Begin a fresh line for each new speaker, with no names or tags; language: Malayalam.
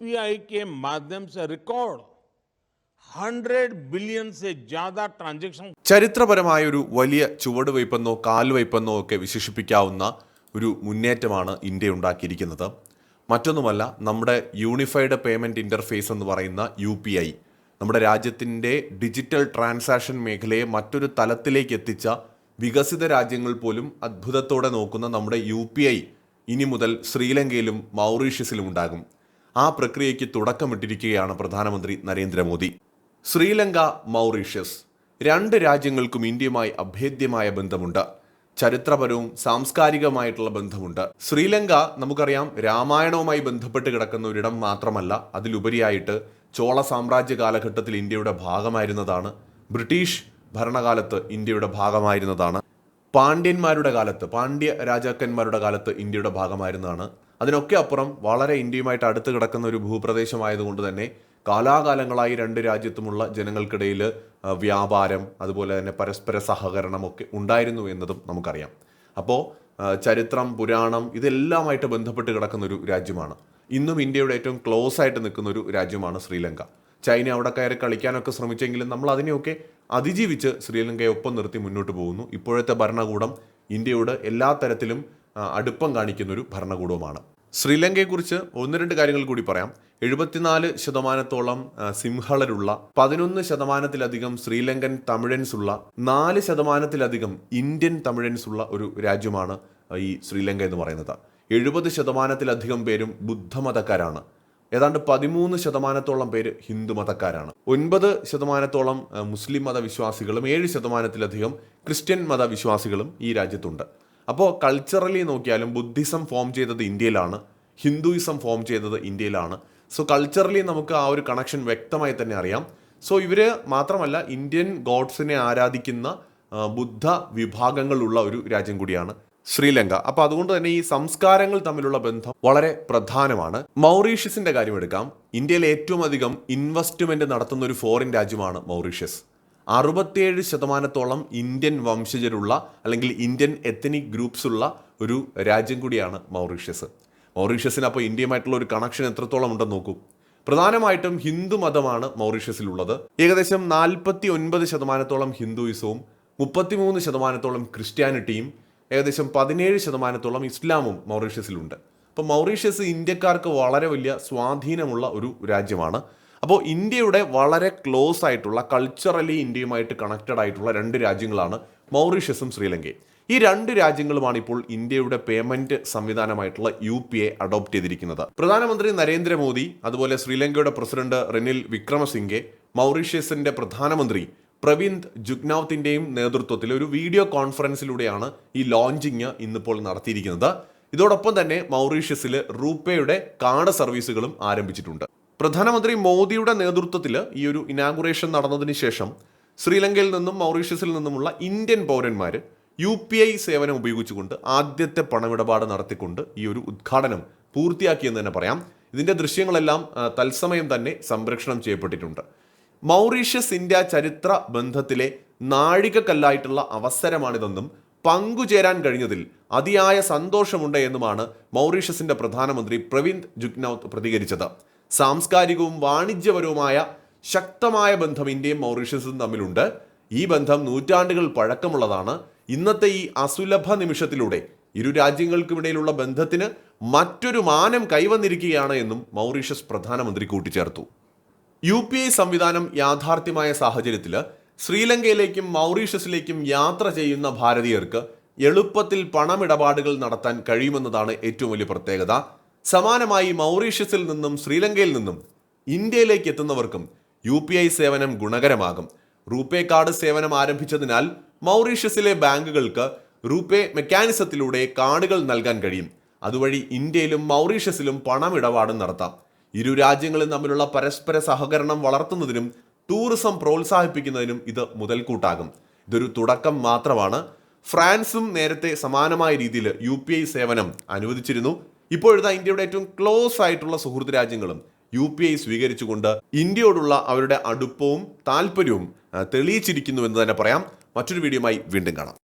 यूपीआई के माध्यम से रिकॉर्ड 100 बिलियन से ज्यादा ट्रांजैक्शन
ചരിത്രപരമായ ഒരു വലിയ ചുവടുവയ്പ്പെന്നോ കാൽവയ്പ്പെന്നോ ഒക്കെ വിശേഷിപ്പിക്കാവുന്ന ഒരു മുന്നേറ്റമാണ് ഇന്ത്യ ഉണ്ടാക്കിയിരിക്കുന്നത് മറ്റൊന്നുമല്ല നമ്മുടെ യൂണിഫൈഡ് പേയ്മെൻറ്റ് ഇൻ്റർഫേസ് എന്ന് പറയുന്ന യു പി ഐ നമ്മുടെ രാജ്യത്തിൻ്റെ ഡിജിറ്റൽ ട്രാൻസാക്ഷൻ മേഖലയെ മറ്റൊരു തലത്തിലേക്ക് എത്തിച്ച വികസിത രാജ്യങ്ങൾ പോലും അത്ഭുതത്തോടെ നോക്കുന്ന നമ്മുടെ യു പി ഐ ഇനി മുതൽ ശ്രീലങ്കയിലും മൗറീഷ്യസിലും ഉണ്ടാകും ആ പ്രക്രിയയ്ക്ക് തുടക്കമിട്ടിരിക്കുകയാണ് പ്രധാനമന്ത്രി നരേന്ദ്രമോദി. ശ്രീലങ്ക മൗറീഷ്യസ് രണ്ട് രാജ്യങ്ങൾക്കും ഇന്ത്യയുമായി അഭേദ്യമായ ബന്ധമുണ്ട്. ചരിത്രപരവും സാംസ്കാരികമായിട്ടുള്ള ബന്ധമുണ്ട്. ശ്രീലങ്ക നമുക്കറിയാം രാമായണവുമായി ബന്ധപ്പെട്ട് കിടക്കുന്ന ഒരിടം മാത്രമല്ല അതിലുപരിയായിട്ട് ചോള സാമ്രാജ്യ കാലഘട്ടത്തിൽ ഇന്ത്യയുടെ ഭാഗമായിരുന്നതാണ്. ബ്രിട്ടീഷ് ഭരണകാലത്ത് ഇന്ത്യയുടെ ഭാഗമായിരുന്നതാണ്. പാണ്ഡ്യന്മാരുടെ കാലത്ത് പാണ്ഡ്യ രാജാക്കന്മാരുടെ കാലത്ത് ഇന്ത്യയുടെ ഭാഗമായിരുന്നതാണ്. അതിനൊക്കെ അപ്പുറം വളരെ ഇന്ത്യയുമായിട്ട് അടുത്ത് കിടക്കുന്ന ഒരു ഭൂപ്രദേശമായതുകൊണ്ട് തന്നെ കാലാകാലങ്ങളായി രണ്ട് രാജ്യത്തുമുള്ള ജനങ്ങൾക്കിടയിൽ വ്യാപാരം അതുപോലെ തന്നെ പരസ്പര സഹകരണമൊക്കെ ഉണ്ടായിരുന്നു എന്നതും നമുക്കറിയാം. അപ്പോൾ ചരിത്രം പുരാണം ഇതെല്ലാമായിട്ട് ബന്ധപ്പെട്ട് കിടക്കുന്ന ഒരു രാജ്യമാണ്. ഇന്നും ഇന്ത്യയുടെ ഏറ്റവും ക്ലോസ് ആയിട്ട് നിൽക്കുന്ന ഒരു രാജ്യമാണ് ശ്രീലങ്ക. ചൈന അവിടെ കയറി കളിക്കാനൊക്കെ ശ്രമിച്ചെങ്കിലും നമ്മൾ അതിനെയൊക്കെ അതിജീവിച്ച് ശ്രീലങ്കയെ ഒപ്പം നിർത്തി മുന്നോട്ട് പോകുന്നു. ഇപ്പോഴത്തെ ഭരണകൂടം ഇന്ത്യയോട് എല്ലാ തരത്തിലും അടുപ്പം കാണിക്കുന്ന ഒരു ഭരണകൂടവുമാണ്. ശ്രീലങ്കയെക്കുറിച്ച് ഒന്ന് രണ്ട് കാര്യങ്ങൾ കൂടി പറയാം. എഴുപത്തിനാല് ശതമാനത്തോളം സിംഹളരുള്ള പതിനൊന്ന് ശതമാനത്തിലധികം ശ്രീലങ്കൻ തമിഴൻസ് ഉള്ള നാല് ശതമാനത്തിലധികം ഇന്ത്യൻ തമിഴൻസ് ഉള്ള ഒരു രാജ്യമാണ് ഈ ശ്രീലങ്ക എന്ന് പറയുന്നത്. എഴുപത് ശതമാനത്തിലധികം പേരും ബുദ്ധമതക്കാരാണ്. ഏതാണ്ട് പതിമൂന്ന് ശതമാനത്തോളം പേര് ഹിന്ദു മതക്കാരാണ്. ഒൻപത് ശതമാനത്തോളം മുസ്ലിം മതവിശ്വാസികളും ഏഴ് ശതമാനത്തിലധികം ക്രിസ്ത്യൻ മതവിശ്വാസികളും ഈ രാജ്യത്തുണ്ട്. അപ്പോൾ കൾച്ചറലി നോക്കിയാലും ബുദ്ധിസം ഫോം ചെയ്തത് ഇന്ത്യയിലാണ്. ഹിന്ദുയിസം ഫോം ചെയ്തത് ഇന്ത്യയിലാണ്. സോ കൾച്ചറലി നമുക്ക് ആ ഒരു കണക്ഷൻ വ്യക്തമായി തന്നെ അറിയാം. സോ ഇവർ മാത്രമല്ല ഇന്ത്യൻ ഗോഡ്സിനെ ആരാധിക്കുന്ന ബുദ്ധ വിഭാഗങ്ങളുള്ള ഒരു രാജ്യം കൂടിയാണ് ശ്രീലങ്ക. അപ്പോൾ അതുകൊണ്ട് തന്നെ ഈ സംസ്കാരങ്ങൾ തമ്മിലുള്ള ബന്ധം വളരെ പ്രധാനമാണ്. മൗറീഷ്യസിന്റെ കാര്യം എടുക്കാം. ഇന്ത്യയിൽ ഏറ്റവും അധികം ഇൻവെസ്റ്റ്മെന്റ് നടത്തുന്ന ഒരു ഫോറിൻ രാജ്യമാണ് മൗറീഷ്യസ്. അറുപത്തിയേഴ് ശതമാനത്തോളം ഇന്ത്യൻ വംശജരുള്ള അല്ലെങ്കിൽ ഇന്ത്യൻ എത്തനിക് ഗ്രൂപ്പ്സ് ഉള്ള ഒരു രാജ്യം കൂടിയാണ് മൗറീഷ്യസ്. മൗറീഷ്യസിന് അപ്പോൾ ഇന്ത്യയുമായിട്ടുള്ള ഒരു കണക്ഷൻ എത്രത്തോളം ഉണ്ടെന്ന് നോക്കൂ. പ്രധാനമായിട്ടും ഹിന്ദു മതമാണ് മൗറീഷ്യസിലുള്ളത്. ഏകദേശം നാൽപ്പത്തി ഒൻപത് ശതമാനത്തോളം ഹിന്ദുയിസവും മുപ്പത്തിമൂന്ന് ശതമാനത്തോളം ക്രിസ്ത്യാനിറ്റിയും ഏകദേശം പതിനേഴ് ശതമാനത്തോളം ഇസ്ലാമും മൗറീഷ്യസിലുണ്ട്. അപ്പോൾ മൗറീഷ്യസ് ഇന്ത്യക്കാർക്ക് വളരെ വലിയ സ്വാധീനമുള്ള ഒരു രാജ്യമാണ്. അപ്പോൾ ഇന്ത്യയുടെ വളരെ ക്ലോസ് ആയിട്ടുള്ള കൾച്ചറലി ഇന്ത്യയുമായിട്ട് കണക്റ്റഡ് ആയിട്ടുള്ള രണ്ട് രാജ്യങ്ങളാണ് മൗറീഷ്യസും ശ്രീലങ്കയും. ഈ രണ്ട് രാജ്യങ്ങളുമാണ് ഇപ്പോൾ ഇന്ത്യയുടെ payment സംവിധാനമായിട്ടുള്ള U P A adopt ചെയ്തിരിക്കുന്നത്. പ്രധാനമന്ത്രി നരേന്ദ്രമോദി അതുപോലെ ശ്രീലങ്കയുടെ പ്രസിഡന്റ് റെനിൽ വിക്രമസിംഗെ മൗറീഷ്യസിന്റെ പ്രധാനമന്ത്രി പ്രവിന്ദ് ജുഗ്നാവത്തിന്റെയും നേതൃത്വത്തിൽ ഒരു വീഡിയോ കോൺഫറൻസിലൂടെയാണ് ഈ ലോഞ്ചിങ് ഇന്നിപ്പോൾ നടത്തിയിരിക്കുന്നത്. ഇതോടൊപ്പം തന്നെ മൗറീഷ്യസിൽ റൂപേയുടെ കാർഡ് സർവീസുകളും ആരംഭിച്ചിട്ടുണ്ട്. പ്രധാനമന്ത്രി മോദിയുടെ നേതൃത്വത്തിൽ ഈ ഒരു ഇനാഗുറേഷൻ നടന്നതിന് ശേഷം ശ്രീലങ്കയിൽ നിന്നും മൗറീഷ്യസിൽ നിന്നുമുള്ള ഇന്ത്യൻ പൗരന്മാർ യു പി ഐ സേവനം ഉപയോഗിച്ചുകൊണ്ട് ആദ്യത്തെ പണമിടപാട് നടത്തിക്കൊണ്ട് ഈ ഒരു ഉദ്ഘാടനം പൂർത്തിയാക്കിയെന്ന് തന്നെ പറയാം. ഇതിന്റെ ദൃശ്യങ്ങളെല്ലാം തത്സമയം തന്നെ സംരക്ഷണം ചെയ്യപ്പെട്ടിട്ടുണ്ട്. മൗറീഷ്യസ് ഇന്ത്യ ചരിത്ര ബന്ധത്തിലെ നാഴികക്കല്ലായിട്ടുള്ള അവസരമാണിതെന്നും പങ്കുചേരാൻ കഴിഞ്ഞതിൽ അതിയായ സന്തോഷമുണ്ട് എന്നുമാണ് മൗറീഷ്യസിന്റെ പ്രധാനമന്ത്രി പ്രവിന്ദ് ജുഗ്നൌത്ത് പ്രതികരിച്ചത്. സാംസ്കാരികവും വാണിജ്യപരവുമായ ശക്തമായ ബന്ധം ഇന്ത്യയും മൗറീഷ്യസും തമ്മിലുണ്ട്. ഈ ബന്ധം നൂറ്റാണ്ടുകൾ പഴക്കമുള്ളതാണ്. ഇന്നത്തെ ഈ അസുലഭ നിമിഷത്തിലൂടെ ഇരു രാജ്യങ്ങൾക്കുമിടയിലുള്ള ബന്ധത്തിന് മറ്റൊരു മാനം കൈവന്നിരിക്കുകയാണ് എന്നും മൗറീഷ്യസ് പ്രധാനമന്ത്രി കൂട്ടിച്ചേർത്തു. യു പി ഐ സംവിധാനം യാഥാർത്ഥ്യമായ സാഹചര്യത്തിൽ ശ്രീലങ്കയിലേക്കും മൗറീഷ്യസിലേക്കും യാത്ര ചെയ്യുന്ന ഭാരതീയർക്ക് എളുപ്പത്തിൽ പണമിടപാടുകൾ നടത്താൻ കഴിയുമെന്നതാണ് ഏറ്റവും വലിയ പ്രത്യേകത. സമാനമായി മൗറീഷ്യസിൽ നിന്നും ശ്രീലങ്കയിൽ നിന്നും ഇന്ത്യയിലേക്ക് എത്തുന്നവർക്കും യു പി ഐ സേവനം ഗുണകരമാകും. റൂപേ കാർഡ് സേവനം ആരംഭിച്ചതിനാൽ മൗറീഷ്യസിലെ ബാങ്കുകൾക്ക് റൂപേ മെക്കാനിസത്തിലൂടെ കാർഡുകൾ നൽകാൻ കഴിയും. അതുവഴി ഇന്ത്യയിലും മൗറീഷ്യസിലും പണമിടപാടും നടത്താം. ഇരു രാജ്യങ്ങളും തമ്മിലുള്ള പരസ്പര സഹകരണം വളർത്തുന്നതിനും ടൂറിസം പ്രോത്സാഹിപ്പിക്കുന്നതിനും ഇത് മുതൽക്കൂട്ടാകും. ഇതൊരു തുടക്കം മാത്രമാണ്. ഫ്രാൻസും നേരത്തെ സമാനമായ രീതിയിൽ യു സേവനം അനുവദിച്ചിരുന്നു. ഇപ്പോഴത്തെ ഇന്ത്യയുടെ ഏറ്റവും ക്ലോസ് ആയിട്ടുള്ള സുഹൃത്ത് രാജ്യങ്ങളും യു പി ഐ സ്വീകരിച്ചുകൊണ്ട് ഇന്ത്യയോടുള്ള അവരുടെ അടുപ്പവും താല്പര്യവും തെളിയിച്ചിരിക്കുന്നു എന്ന് തന്നെ പറയാം. മറ്റൊരു വീഡിയോയുമായി വീണ്ടും കാണാം.